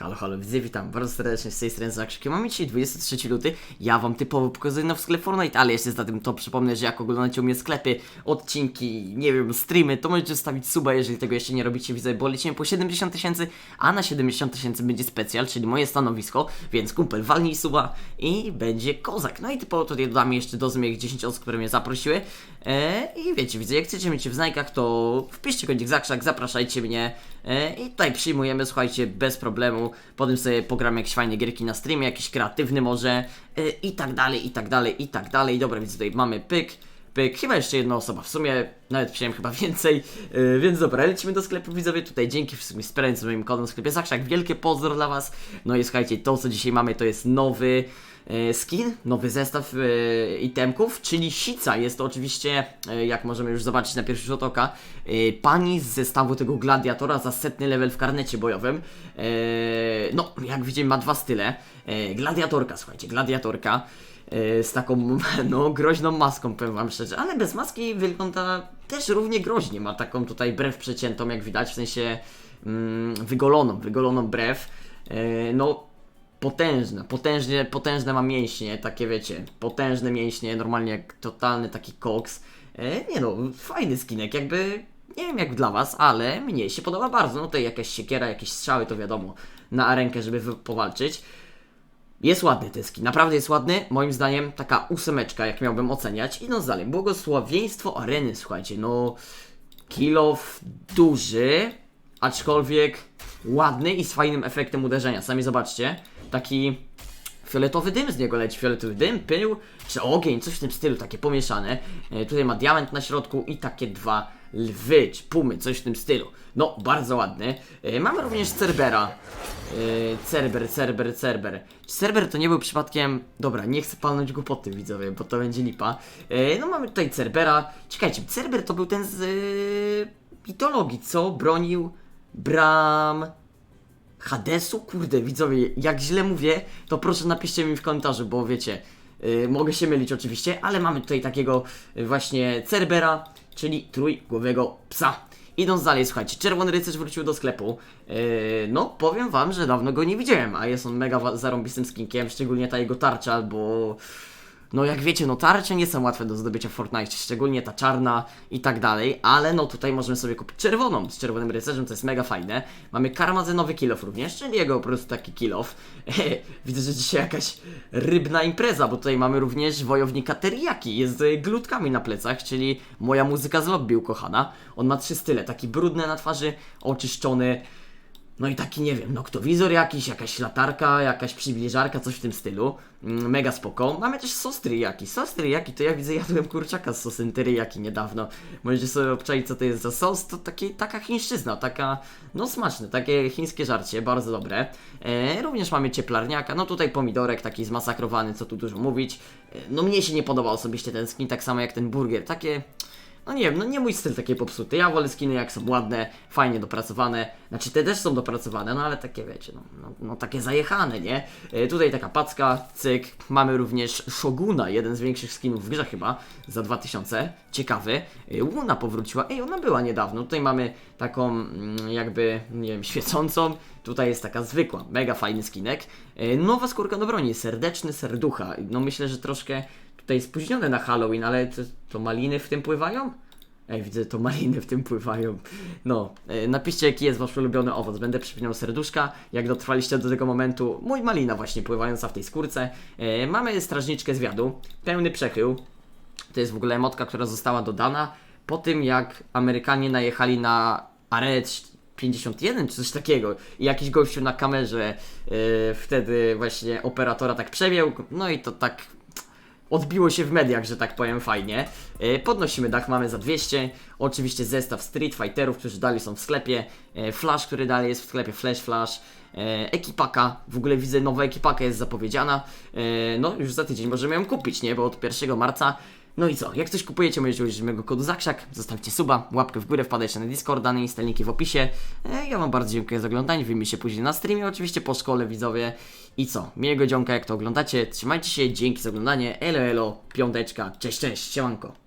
Halo, halo, widzę, witam bardzo serdecznie z tej strony Zakrzykiem. Mamy dzisiaj 23 luty, ja wam typowo pokazuję nowy sklep Fortnite, ale jeszcze za tym to przypomnę, że jak oglądacie u mnie sklepy, odcinki, nie wiem, streamy, to możecie zostawić suba, jeżeli tego jeszcze nie robicie, widzę, bo lecimy po 70 tysięcy, a na 70 tysięcy będzie specjal, czyli moje stanowisko, więc kumpel, walnij suba i będzie kozak. No i typowo tutaj dodam jeszcze do moich 10 osób, które mnie zaprosiły. E, I wiecie, widzę, jak chcecie mieć w znajkach, to wpiszcie konik Zakrzak, zapraszajcie mnie e, i tutaj przyjmujemy, słuchajcie, bez problemu. Potem sobie pogramy jakieś fajne gierki na streamie, jakiś kreatywny może e, i tak dalej, i tak dalej, i tak dalej. Dobra, więc tutaj mamy pyk. Pyk, chyba jeszcze jedna osoba, w sumie nawet wziąłem chyba więcej, yy, więc dobra, lecimy do sklepu widzowie, tutaj dzięki wszystkim wspierającym moim kodem w sklepie. Zakrzak, wielkie pozdro dla was, no i słuchajcie, to co dzisiaj mamy to jest nowy yy, skin, nowy zestaw yy, itemków, czyli sica, jest to oczywiście, yy, jak możemy już zobaczyć na pierwszy rzut oka, yy, pani z zestawu tego gladiatora za setny level w karnecie bojowym, yy, no jak widzimy ma dwa style, yy, gladiatorka, słuchajcie, gladiatorka, e, z taką, no, groźną maską, powiem wam szczerze, ale bez maski wygląda też równie groźnie. Ma taką tutaj brew przeciętą, jak widać, w sensie mm, wygoloną, wygoloną brew. E, no, potężne, potężnie, potężne ma mięśnie, takie wiecie, potężne mięśnie, normalnie jak totalny taki koks. E, nie no, fajny skinek, jakby, nie wiem jak dla was, ale mnie się podoba bardzo. No tutaj jakaś siekiera, jakieś strzały, to wiadomo, na arenkę, żeby powalczyć. Jest ładny ten skin, naprawdę jest ładny. Moim zdaniem taka ósemeczka, jak miałbym oceniać. Idąc dalej, błogosławieństwo areny, słuchajcie, no... Kilof duży, aczkolwiek ładny i z fajnym efektem uderzenia. Sami zobaczcie, taki fioletowy dym z niego leci, fioletowy dym, pył czy ogień, coś w tym stylu, takie pomieszane. E, tutaj ma diament na środku i takie dwa lwy, czy pumy, coś w tym stylu. No, bardzo ładny. E, mamy również Cerbera. E, Cerber, Cerber, Cerber. Czy Cerber to nie był przypadkiem... Dobra, nie chcę palnąć głupoty, widzowie, bo to będzie lipa. E, no mamy tutaj Cerbera. Czekajcie, Cerber to był ten z e, mitologii, co bronił Bram... Hadesu? Kurde, widzowie, jak źle mówię, to proszę napiszcie mi w komentarzu, bo wiecie, yy, mogę się mylić oczywiście, ale mamy tutaj takiego yy, właśnie Cerbera, czyli trójgłowego psa. Idąc dalej, słuchajcie, Czerwony Rycerz wrócił do sklepu. Yy, no, powiem wam, że dawno go nie widziałem, a jest on mega zarąbistym skinkiem, szczególnie ta jego tarcza, bo... No jak wiecie, no tarcze nie są łatwe do zdobycia w Fortnite, szczególnie ta czarna i tak dalej, ale no tutaj możemy sobie kupić czerwoną z czerwonym rycerzem, to jest mega fajne. Mamy karmazynowy kilof również, czyli jego po prostu taki kilof. Widzę, że dzisiaj jakaś rybna impreza, bo tutaj mamy również wojownika teriyaki, jest z glutkami na plecach, czyli moja muzyka z lobby ukochana. On ma trzy style, taki brudny na twarzy, oczyszczony, no i taki, nie wiem, noktowizor jakiś, jakaś latarka, jakaś przybliżarka, coś w tym stylu. Mm, Mega spoko. Mamy też sos teriyaki. Sos teriyaki to ja widzę, jadłem kurczaka z sosem teriyaki niedawno. Możecie sobie obczaić, co to jest za sos. To taki, taka chińszczyzna, taka, no smaczne, takie chińskie żarcie, bardzo dobre. E, również mamy cieplarniaka, no tutaj pomidorek taki zmasakrowany, co tu dużo mówić. E, no mnie się nie podobał osobiście ten skin, tak samo jak ten burger. Takie... No nie wiem, no nie mój styl taki popsuty. Ja wolę skiny jak są ładne, fajnie dopracowane. Znaczy te też są dopracowane, no ale takie wiecie, no, no, no takie zajechane, nie? E, tutaj taka packa, cyk. Mamy również Shoguna, jeden z większych skinów w grze chyba, za 2000. Ciekawy. E, Łuna powróciła. Ej, ona była niedawno. Tutaj mamy taką mm, jakby, nie wiem, świecącą. Tutaj jest taka zwykła, mega fajny skinek. E, nowa skórka do broni, serdeczny serducha. No myślę, że troszkę tutaj spóźnione na Halloween, ale to, to maliny w tym pływają? Ej, widzę, to maliny w tym pływają. No, e, napiszcie jaki jest wasz ulubiony owoc. Będę przypinał serduszka, jak dotrwaliście do tego momentu. Mój malina właśnie pływająca w tej skórce. E, mamy strażniczkę zwiadu, pełny przechył. To jest w ogóle emotka, która została dodana po tym, jak Amerykanie najechali na Aret 51 czy coś takiego. I jakiś gościu na kamerze e, wtedy właśnie operatora tak przebiegł. No i to tak odbiło się w mediach, że tak powiem, fajnie. E, Podnosimy dach, mamy za 200. Oczywiście zestaw Street Fighterów, którzy dalej są w sklepie. E, Flash, który dalej jest w sklepie, Flash Flash. E, Ekipaka, w ogóle widzę, nowa ekipaka jest zapowiedziana. No, już za tydzień możemy ją kupić, nie? Bo od 1 marca. No i co? Jak coś kupujecie, możecie użyć mojego kodu ZAKRZAK, zostawcie suba, łapkę w górę, wpadajcie na Discord, dane instalniki w opisie. E, Ja Wam bardzo dziękuję za oglądanie, widzimy się później na streamie, oczywiście po szkole, widzowie. I co? Miłego dzionka, jak to oglądacie, trzymajcie się, dzięki za oglądanie, elo elo, piąteczka, cześć, cześć, siemanko.